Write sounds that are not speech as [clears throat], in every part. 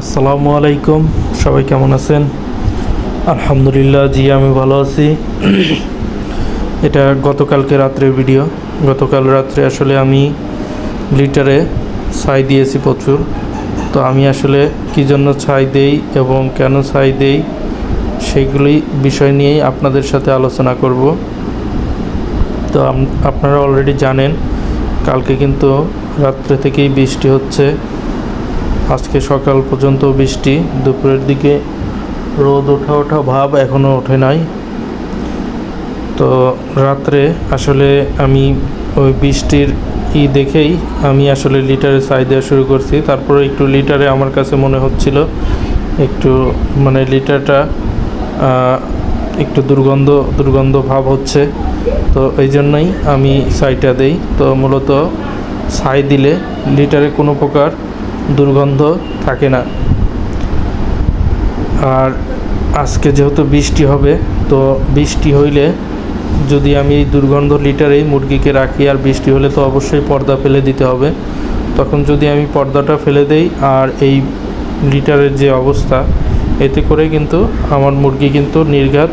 আসসালামু আলাইকুম। সবাই কেমন আছেন? আলহামদুলিল্লাহ, জি, আমি ভালো আছি। এটা গতকালকে রাত্রের ভিডিও। গতকাল রাত্রে আসলে আমি লিটারে ছাই দিয়েছি প্রচুর। তো আমি আসলে কী জন্য ছাই দেই এবং কেন ছাই দেই সেগুলি বিষয় নিয়েই আপনাদের সাথে আলোচনা করব। তো আপনারা অলরেডি জানেন, কালকে কিন্তু রাত্রে থেকেই বৃষ্টি হচ্ছে। আজকে সকাল পর্যন্ত বৃষ্টি, দুপুরের দিকে রোদ ওঠা ওঠা ভাব এখনও ওঠে নাই। তো রাত্রে আসলে আমি ওই বৃষ্টির ই দেখেই আমি আসলে লিটারে চাই দেওয়া শুরু করছি। তারপরে একটু লিটারে আমার কাছে মনে হচ্ছিল, একটু মানে লিটারটা একটু দুর্গন্ধ দুর্গন্ধ ভাব হচ্ছে। তো এই জন্যই আমি ছাইটা দেই। তো মূলত ছাই দিলে লিটারে কোনো প্রকার দুর্গন্ধ থাকে না। আর আজকে যেহেতু বৃষ্টি হবে, তো বৃষ্টি হইলে যদি আমি এই দুর্গন্ধ লিটারেই মুরগিকে রাখি, আর বৃষ্টি হলে তো অবশ্যই পর্দা ফেলে দিতে হবে। তখন যদি আমি পর্দাটা ফেলে দেই, আর এই লিটারের যে অবস্থা, এতে করে কিন্তু আমার মুরগি কিন্তু নির্ঘাত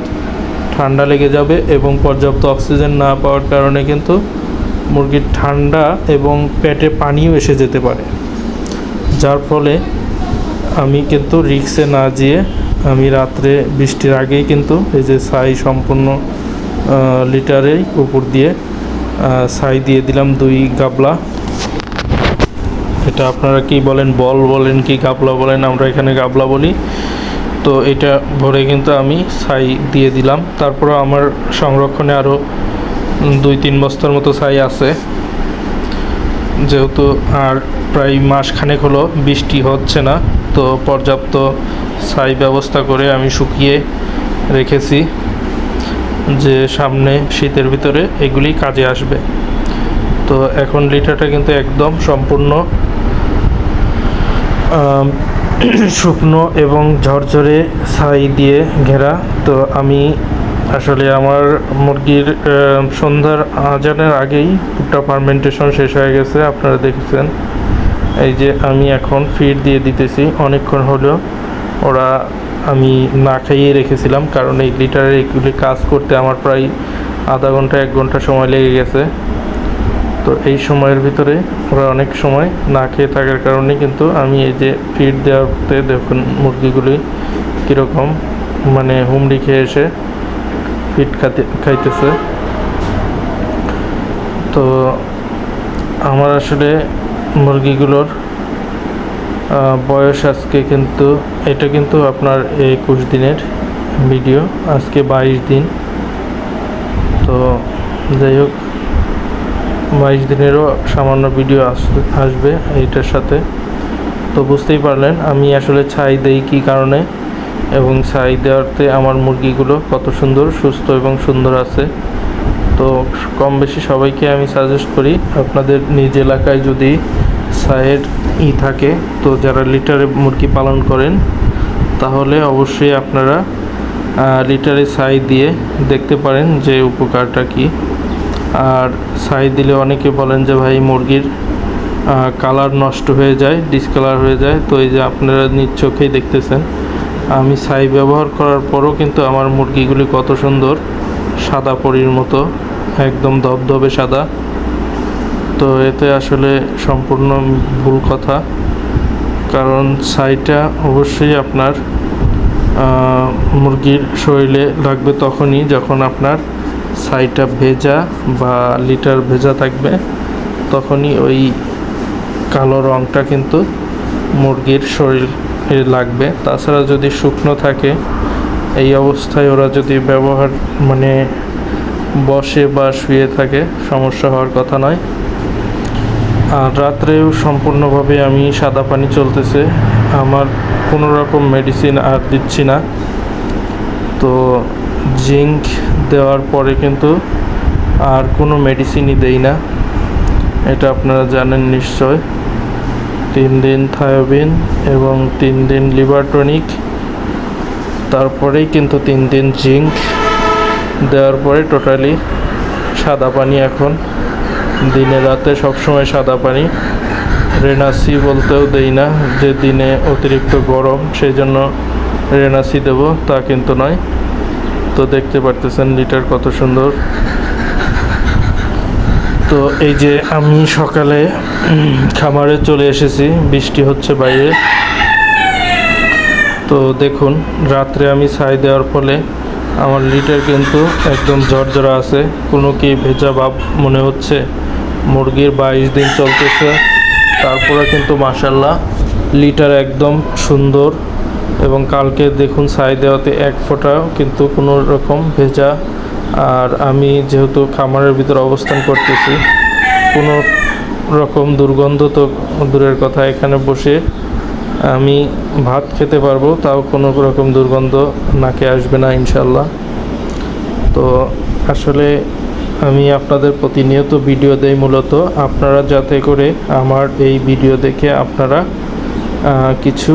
ঠান্ডা লেগে যাবে এবং পর্যাপ্ত অক্সিজেন না পাওয়ার কারণে কিন্তু মুরগির ঠান্ডা এবং পেটে পানিও এসে যেতে পারে। যার ফলে আমি কিন্তু রিক্সে না যেয়ে আমি রাত্রে বৃষ্টির আগেই কিন্তু এই যে ছাই সম্পূর্ণ লিটারেই উপর দিয়ে ছাই দিয়ে দিলাম দুই গাবলা। এটা আপনারা কি বলেন, বল বলেন কি গাবলা বলেন, আমরা এখানে গাবলা বলি। তো এটা ভরে কিন্তু আমি ছাই দিয়ে দিলাম। তারপরে আমার সংরক্ষণে আরও দুই তিন বস্তার মতো ছাই আছে। যেহেতু আর প্রায় মাসখানেক হলো বৃষ্টি হচ্ছে না, তো পর্যাপ্ত ছাই ব্যবস্থা করে আমি শুকিয়ে রেখেছি যে সামনে শীতের ভিতরে এগুলি কাজে আসবে। তো এখন লিটারটা কিন্তু একদম সম্পূর্ণ [clears throat] শুকনো এবং ঝরঝরে ছাই দিয়ে ঘেরা। তো আমি আসলে আমার মুরগির সন্ধ্যার আজানের আগেই পুটটা ফার্মেন্টেশন শেষ হয়ে গেছে, আপনারা দেখেছেন। এই যে আমি এখন ফিড দিয়ে দিতেছি, অনেকক্ষণ হলো। ওরা আমি না খাইয়ে রেখেছিলাম, কারণ এই লিটারের এগুলি কাজ করতে আমার প্রায় আধা ঘণ্টা, এক ঘণ্টা সময় লেগে গেছে। তো এই সময়ের ভিতরে ওরা অনেক সময় না খেয়ে থাকার কারণে কিন্তু আমি এই যে ফিড দেওয়াতে দেখুন মুরগিগুলি কীরকম মানে হুমড়ি খেয়ে এসে ফিড খাতে খাইতেছে। তো আমার আসলে মুরগিগুলোর বয়স আজকে কিন্তু, এটা কিন্তু আপনার একুশ দিনের ভিডিও, আজকে বাইশ দিন। তো যাই হোক, বাইশ দিনেরও সামান্য ভিডিও আসবে আসবে এইটার সাথে। তো বুঝতেই পারলেন, আমি আসলে ছাই দেই কী কারণে। এবং ছাই দেওয়াতে আমার মুরগিগুলো কত সুন্দর, সুস্থ এবং সুন্দর আছে। তো কম বেশি সবাইকে আমি সাজেস্ট করি, আপনাদের নিজ এলাকায় যদি ছাইয়ের ই থাকে, তো যারা লিটারে মুরগি পালন করেন, তাহলে অবশ্যই আপনারা লিটারে ছাই দিয়ে দেখতে পারেন যে উপকারটা কী। আর ছাই দিলে অনেকে বলেন যে, ভাই, মুরগির কালার নষ্ট হয়ে যায় ডিসকালার হয়ে যায়। তো এই যে আপনারা নিজ চোখেই দেখতেছেন। আমি ছাই ব্যবহার করার পরও কিন্তু আমার মুরগিগুলি কত সুন্দর, সাদা পরির মতো, একদম ধবধবে সাদা। তো এতে আসলে সম্পূর্ণ ভুল কথা, কারণ ছাইটা অবশ্যই আপনার মুরগির শরীরে লাগবে তখনই যখন আপনার ছাইটা ভেজা বা লিটার ভেজা থাকবে, তখনই ওই কালো রঙটা কিন্তু মুরগির শরীরে লাগবে। তাছাড়া যদি শুকনো থাকে, এই অবস্থায় ওরা যদি ব্যবহার মানে বসে বা শুয়ে থাকে, সমস্যা হওয়ার কথা নয়। আর রাত্রেও সম্পূর্ণভাবে আমি সাদা পানি চলতেছে। আমার কোনো রকম মেডিসিন আর দিচ্ছি না। তো জিঙ্ক দেওয়ার পরে কিন্তু আর কোনো মেডিসিনই দেই না। এটা আপনারা জানেন নিশ্চয়। তিন দিন থায়োবিন এবং তিন দিন লিভার টনিক তারপরেই কিন্তু তিন দিন জিঙ্ক দেওয়ার পরে টোটালি সাদা পানি এখন। দিনে রাতে সবসময় সাদা পানি। রেনাসি বলতেও দেই না যে দিনে অতিরিক্ত গরম সেই জন্য রেনাসি দেব, তা কিন্তু নয়। তো দেখতে পারতেছেন লিটার কত সুন্দর। তো এই যে আমি সকালে খামারে চলে এসেছি, বৃষ্টি হচ্ছে বাইরে। তো দেখুন, রাত্রে আমি ছাই দেওয়ার ফলে আমার লিটার কিন্তু একদম ঝরঝরা আছে। কোনো কি ভেজা ভাব মনে হচ্ছে? মুরগির বাইশ দিন চলতেছে। তারপরে কিন্তু মাসাল্লাহ লিটার একদম সুন্দর এবং কালকে দেখুন ছাই দেওয়াতে এক ফোঁটাও কিন্তু কোনো রকম ভেজা আর আমি যেহেতু খামারের ভিতরে অবস্থান করতেছি, কোনো রকম দুর্গন্ধ তো দূরের কথা, এখানে বসে আমি ভাত খেতে পারব, তাও কোনো রকম দুর্গন্ধ নাকে আসবে না ইনশাল্লাহ তো আসলে আমি আপনাদের প্রতিনিয়ত ভিডিও দেই মূলত, আপনারা যাতে করে আমার এই ভিডিও দেখে আপনারা কিছু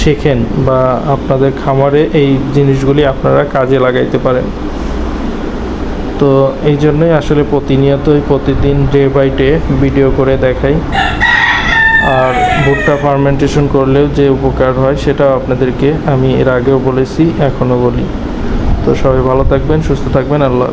শেখেন বা আপনাদের খামারে এই জিনিসগুলি আপনারা কাজে লাগাইতে পারেন। তো এই জন্যই আসলে প্রতিনিয়তই প্রতিদিন ডে বাই ডে ভিডিও করে দেখাই। আর ভুট্টা ফার্মেন্টেশন করলেও যে উপকার হয় সেটাও আপনাদেরকে আমি এর আগেও বলেছি, এখনও বলি। তো সবাই ভালো থাকবেন, সুস্থ থাকবেন, আল্লাহ